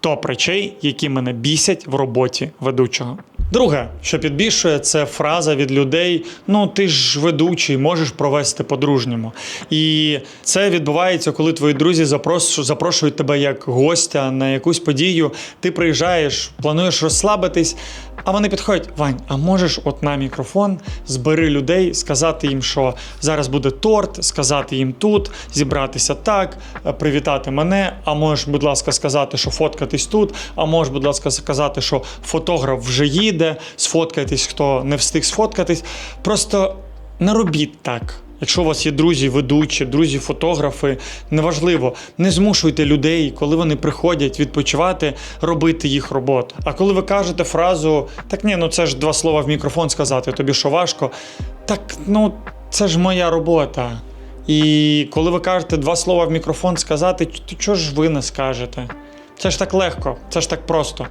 Топ речей, які мене бісять в роботі ведучого. Друге, що підбільшує, це фраза від людей: ну ти ж ведучий, можеш провести по-дружньому. І це відбувається, коли твої друзі запрошують тебе як гостя на якусь подію. Ти приїжджаєш, плануєш розслабитись. А вони підходять, Вань, а можеш от на мікрофон збери людей, сказати їм, що зараз буде торт, сказати їм тут, зібратися так, привітати мене. А можеш, будь ласка, сказати, що фоткатись тут. А можеш, будь ласка, сказати, що фотограф вже їде, сфоткайтесь, хто не встиг сфоткатись. Просто не робіть так. Якщо у вас є друзі, ведучі, друзі, фотографи, неважливо, не змушуйте людей, коли вони приходять відпочивати, робити їх роботу. А коли ви кажете фразу так ні, ну це ж два слова в мікрофон сказати, тобі що важко. Так ну це ж моя робота. І коли ви кажете два слова в мікрофон сказати, то чого ж ви не скажете? Це ж так легко, це ж так просто.